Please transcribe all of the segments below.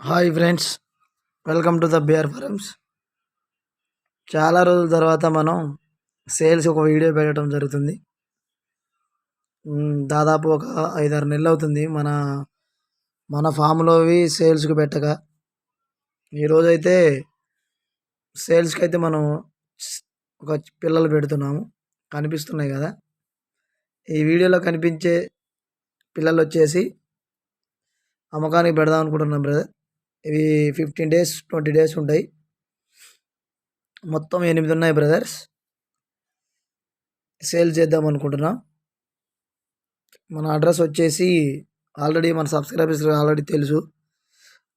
Hi friends welcome to the BR farms. చాలా రోజుల తర్వాత మనం సేల్స్ ఒక వీడియో పెట్టడం జరుగుతుంది. దాదాపు ఒక ఐదారు నెలలు అవుతుంది మన మన ఫామ్లోవి సేల్స్కి పెట్టక. ఈరోజైతే సేల్స్కి అయితే మనం ఒక పిల్లలు పెడుతున్నాము కనిపిస్తున్నాయి కదా. ఈ వీడియోలో కనిపించే పిల్లలు వచ్చేసి అమ్మకానికి పెడదాం అనుకుంటున్నాం బ్రదర్. ఇవి ఫిఫ్టీన్ డేస్ ట్వంటీ డేస్ ఉంటాయి. మొత్తం ఎనిమిది ఉన్నాయి బ్రదర్స్. సేల్ చేద్దాం అనుకుంటున్నా. మన అడ్రస్ వచ్చేసి ఆల్రెడీ మన సబ్స్క్రైబర్స్ ఆల్రెడీ తెలుసు.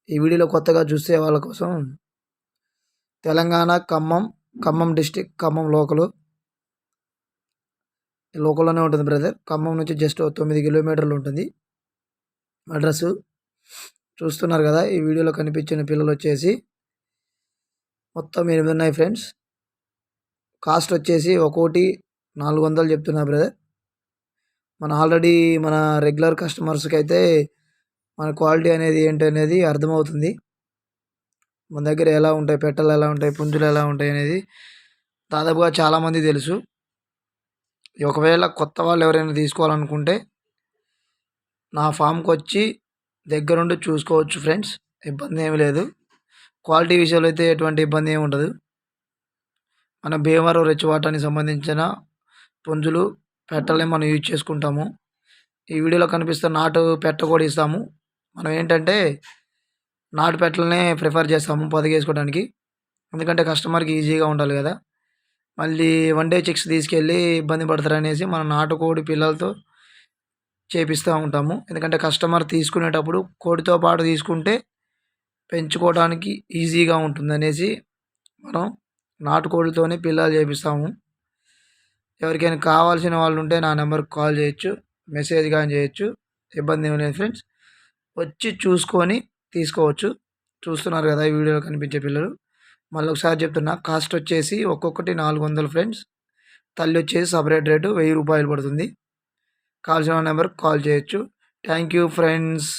ఈ వీడియోలో కొత్తగా చూసే వాళ్ళ కోసం తెలంగాణ ఖమ్మం ఖమ్మం డిస్టిక్ ఖమ్మం లోకలు. లోకల్లోనే ఉంటుంది బ్రదర్. ఖమ్మం నుంచి జస్ట్ తొమ్మిది కిలోమీటర్లు ఉంటుంది అడ్రస్ చూస్తున్నారు కదా ఈ వీడియోలో కనిపించిన పిల్లలు వచ్చేసి మొత్తం ఎనిమిది ఉన్నాయి ఫ్రెండ్స్. కాస్ట్ వచ్చేసి ఒక్కోటి నాలుగు వందలు చెప్తున్నా బ్రదర్. మన ఆల్రెడీ మన రెగ్యులర్ కస్టమర్స్కి అయితే మన క్వాలిటీ అనేది ఏంటి అనేది అర్థమవుతుంది. మన దగ్గర ఎలా ఉంటాయి పెట్టలు ఎలా ఉంటాయి పుంజులు ఎలా ఉంటాయి అనేది దాదాపుగా చాలామంది తెలుసు. ఒకవేళ కొత్త వాళ్ళు ఎవరైనా తీసుకోవాలనుకుంటే నా ఫామ్కి వచ్చి దగ్గరుండి చూసుకోవచ్చు ఫ్రెండ్స్. ఇబ్బంది ఏమి లేదు. క్వాలిటీ విషయంలో అయితే ఎటువంటి ఇబ్బంది ఏమి ఉండదు. మన భీమవరం రెచ్చివాటానికి సంబంధించిన పుంజులు పెట్టలే మనం యూజ్ చేసుకుంటాము. ఈ వీడియోలో కనిపిస్తున్న నాటు పెట్ట కూడా ఇస్తాము. మనం ఏంటంటే నాటు పెట్టలనే ప్రిఫర్ చేస్తాము పొదిగేసుకోవడానికి. ఎందుకంటే కస్టమర్కి ఈజీగా ఉండాలి కదా. మళ్ళీ వన్ డే చిక్స్ తీసుకెళ్ళి ఇబ్బంది పడతారనేసి మన నాటుకోడి పిల్లలతో చేపిస్తూ ఉంటాము. ఎందుకంటే కస్టమర్ తీసుకునేటప్పుడు కోడితో పాటు తీసుకుంటే పెంచుకోవడానికి ఈజీగా ఉంటుంది అనేసి మనం నాటుకోడితోనే పిల్లలు చేపిస్తాము. ఎవరికైనా కావాల్సిన వాళ్ళు ఉంటే నా నెంబర్కి కాల్ చేయొచ్చు మెసేజ్ కానీ చేయొచ్చు ఇబ్బంది ఏమి లేదు ఫ్రెండ్స్. వచ్చి చూసుకొని తీసుకోవచ్చు. చూస్తున్నారు కదా ఈ వీడియోలో కనిపించే పిల్లలు. మళ్ళీ ఒకసారి చెప్తున్నా కాస్ట్ వచ్చేసి ఒక్కొక్కటి నాలుగు వందలు ఫ్రెండ్స్. తల్లి వచ్చేసి సపరేట్ రేటు వెయ్యి రూపాయలు పడుతుంది. కావాల్సిన నెంబర్కి కాల్ చేయొచ్చు. Thank you friends.